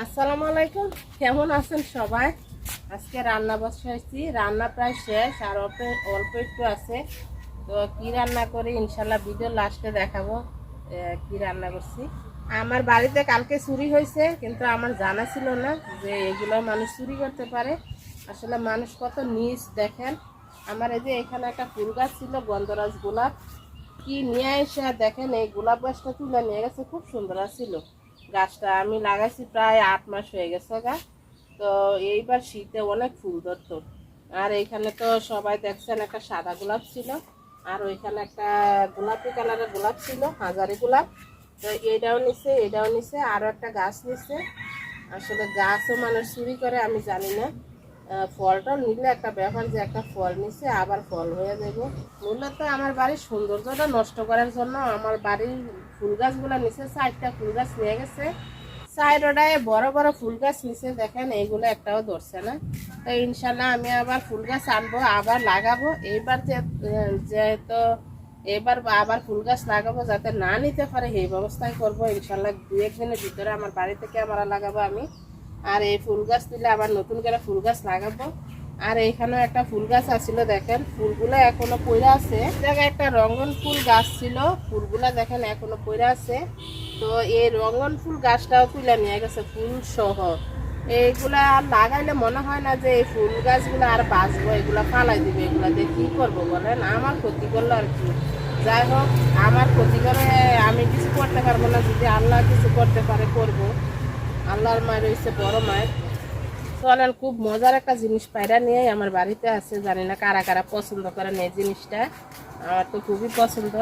আসসালামু আলাইকুম। কেমন আছেন সবাই? আজকে রান্না বসাইছি। রান্না প্রায় শেষ, আর অল্প অল্প একটু আছে। তো কি রান্না করি? ইনশাল্লাহ ভিডিও লাস্টে দেখাবো কি রান্না করছি। আমার বাড়িতে কালকে চুরি হয়েছে, কিন্তু আমার জানা ছিল না যে এগুলো মানুষ চুরি করতে পারে। আসলে মানুষ কত নিচ, দেখেন। আমার এই যে এখানে একটা ফুল গাছ ছিল, গন্ধরাজ গোলাপ। কি নিয়ে এসে, দেখেন এই গোলাপ গাছটা তুলে নিয়ে গেছে, খুব সুন্দর ছিল গাছটা আমি লাগাইছি প্রায় আট মাস হয়ে গেছে গা। তো এইবার শীতে অনেক ফুল ধরতো। আর এইখানে তো সবাই দেখছেন একটা সাদা গোলাপ ছিল, আর ওইখানে একটা গোলাপি কালারের গোলাপ ছিল, হাজারি গোলাপ। তো এইটাও নিছে, এটাও নিছে, আরও একটা গাছ নিছে। আসলে গাছও মানুষ চুরি করে, আমি জানি না। ফলটা নিলে একটা ব্যাপার যে একটা ফল নিছে, আবার ফল হয়ে যাব। মূলত আমার বাড়ির সৌন্দর্যটা নষ্ট করার জন্য আমার বাড়ির ফুল গাছগুলো নিচে চারটা ফুল গাছ নিয়ে গেছে। সাইডটায় বড় বড় ফুল গাছ নিচে দেখেন, এইগুলো একটাও ধরছে না। তো ইনশাল্লাহ আমি আবার ফুল গাছ আনব, আবার লাগাবো। এইবার যেহেতু এবার আবার ফুল গাছ লাগাবো, যাতে না নিতে পারে, সেই ব্যবস্থাই করব। ইনশাল্লাহ দু একদিনের ভিতরে আমার বাড়ি থেকে ক্যামেরা লাগাবো আমি। আর এই ফুল গাছ তুলে আবার নতুন করে ফুল গাছ লাগাবো। আর এইখানেও একটা ফুল গাছ আছিল, দেখেন। ফুলগুলো এখনও পড়ে আছে। জায়গায় একটা রঙ্গন ফুল গাছ ছিল। ফুলগুলো দেখেন এখনও পড়ে আছে। তো এই রঙ্গন ফুল গাছটাও তুলে নিয়ে গেছে ফুল সহ। এইগুলা আর লাগাইলে মনে হয় না যে এই ফুল গাছগুলো আর বাঁচবো, এগুলা ফালাই দিবে। এগুলা দিয়ে কী করব বলেন? আমার ক্ষতি করল আর কি। যাই হোক, আমার ক্ষতি করে আমি কিছু করতে পারব না। যদি আল্লাহ কিছু করতে পারে, করব। আল্লাহর মায়ের হচ্ছে বড় মায়ের। চলেন খুব মজার একটা জিনিস পায়রা নিয়ে আমার বাড়িতে আছে, জানি না কারা কারা পছন্দ করেন এই জিনিসটা। আমার তো খুবই পছন্দ।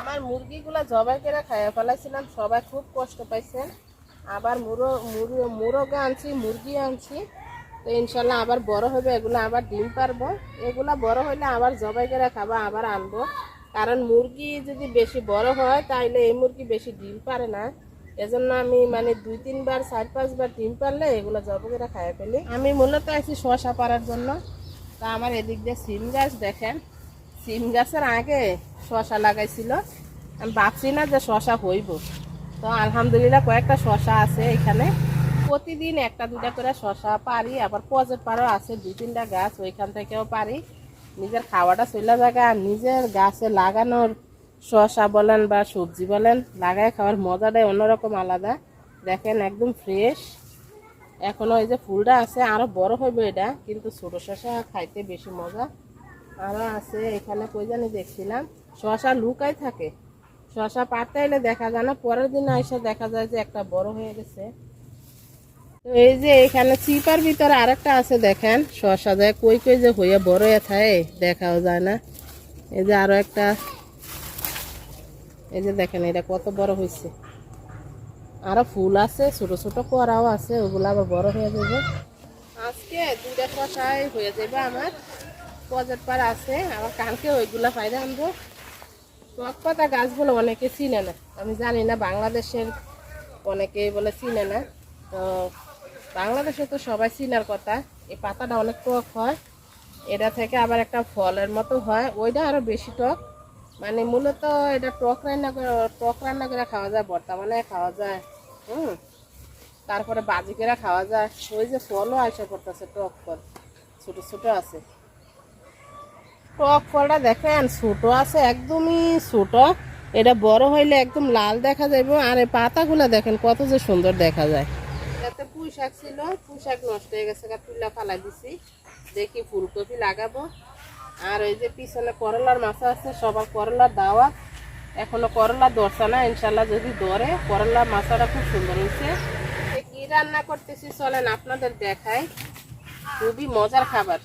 আমার মুরগিগুলো জবাই করে খাইয়া ফেলাইছিলাম, সবাই খুব কষ্ট পাইছেন। আবার মুরো মুরগা আনছি মুরগি আনছি। তো ইনশাল্লাহ আবার বড় হবে, এগুলো আবার ডিম পারব। এগুলা বড় হইলে আবার জবাই করে খাব, আবার আনব। কারণ মুরগি যদি বেশি বড় হয়, তাইলে এই মুরগি বেশি ডিম পারে না। এজন্য আমি মানে দুই, তিনবার, চার, পাঁচবার ডিম পারলে এগুলো জবাই করে খাইয়া ফেলি। আমি মূলত আছি শশা পাড়ার জন্য। তা আমার এদিক দিয়ে সিম গাছ দেখেন। সিম গাছের আগে শশা লাগাইছিল। আমি ভাবছি না যে শশা হইব। তো আলহামদুলিল্লাহ কয়েকটা শশা আছে এখানে। প্রতিদিন একটা দুটা করে শশা পারি, আবার পজের পাড়ও আছে, দুই, তিনটা গাছ, ওইখান থেকেও পারি। নিজের খাওয়াটা চলে জায়গা আর নিজের গাছে লাগানোর শশা বলেন বা সবজি বলেন, লাগায় খাওয়ার মজাটাই অন্যরকম আলাদা। দেখেন একদম ফ্রেশ এখনও এই যে ফুলটা আছে, আরও বড় হইবে এটা, কিন্তু ছোট শশা খাইতে বেশি মজা। আরও আছে, এখানে কই জানি দেখছিলাম শশা লুকাই থাকে। শশা পাতা এলে দেখা যায় না, পরের দিন এসে দেখা যায় যে একটা বড় হয়ে গেছে। এই যে এখানে চিপার ভিতরে আরেকটা আছে, দেখেন শশা যায় কই কই যে হয়ে বড় থাকে, দেখাও যায় না। এই যে আরও একটা। এই যে দেখেন, এটা কত বড় হয়েছে আরও ফুল আছে, ছোট ছোট করাও আছে, ওগুলো আবার বড় হয়ে যাবে আজকে দুইটা শশাই হয়ে যাবে আমার। পজেট পার আছে, আবার কালকে ওইগুলা ফাইদা আনব। টক পাতা গাছগুলো অনেকে চিনে না। আমি জানি না, বাংলাদেশের অনেকে বলে চিনে না। তো বাংলাদেশে তো সবাই চিনার কথা। এই পাতাটা অনেক টক হয়। এটা থেকে আবার একটা ফলের মতো হয়। ওইটা আরও বেশি টক। মানে মূলত এটা টক রান্না করে, টক রান্না করে খাওয়া যায় বর্তমানে খাওয়া যায়। হুম। তারপরে বাজি করে খাওয়া যায়। ওই যে ফলও আসে পড়তেছে, টক ফল। ছোটো ছোটো আছে। টক ফলটা দেখেন, ছোটো আছে, একদমই ছোট। এটা বড় হইলে একদম লাল দেখা যাবে আর এই পাতাগুলো দেখেন, কত যে সুন্দর দেখা যায়। পুঁই শাক ছিল পুঁই শাক নষ্ট হয়ে গেছে তুলে ফালাই দিছি। দেখি ফুলকপি লাগাবো। আর ওই যে পিছনে করলার মাছা আছে, সবার করলার দাওয়া। এখনও করলা ধরছে না, ইনশাল্লাহ যদি ধরে, করলার মাছাটা খুব সুন্দর হয়েছে। কি রান্না করতেছি, চলেন আপনাদের দেখাই। খুবই মজার খাবার।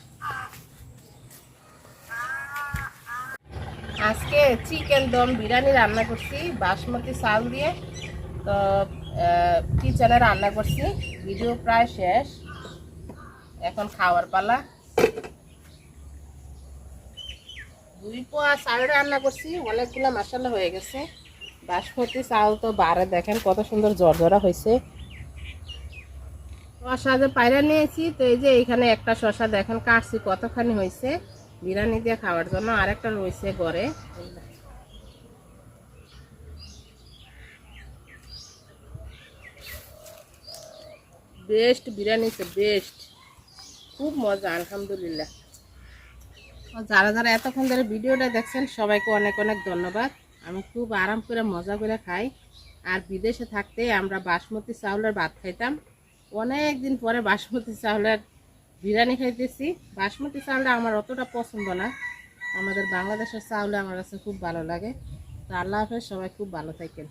আজকে চিকেন দম বিরিয়ানি রান্না করছি, বাসমতি চাল দিয়ে। তো কিচেনে রান্না করছি। ভিডিও প্রায় শেষ। এখন খাওয়ার পালা। দুই পোয়া চাল রান্না করছি। অনেকগুলো মশলা হয়ে গেছে। বাসমতি চাল তো বারে দেখেন, কত সুন্দর জর্জরা হয়েছে। শশা যে পায়রা নিয়েছি, তো এই যে এইখানে একটা শশা দেখেন, কাটছি কতখানি হয়েছে। বিরিয়ানি দিয়ে খাওয়ার জন্য আরেকটা রয়েছে ঘরে। বেস্ট বিরিয়ানি বেস্ট খুব মজা, আলহামদুলিল্লাহ। যারা যারা এতক্ষণ ধরে ভিডিওটা দেখছেন, সবাইকে অনেক অনেক ধন্যবাদ। আমি খুব আরাম করে, মজা করে খাই। আর বিদেশে থাকতে আমরা বাসমতি চাউলের ভাত খাইতাম। অনেক দিন পরে বাসমতি চাউলের বিরিয়ানি খাইতেছি। বাসমতি চাউলটা আমার অতটা পছন্দ না। আমাদের বাংলাদেশের চাউলে আমার কাছে খুব ভালো লাগে। তো আল্লাহ হাফেজ, সবাই খুব ভালো থাকেন।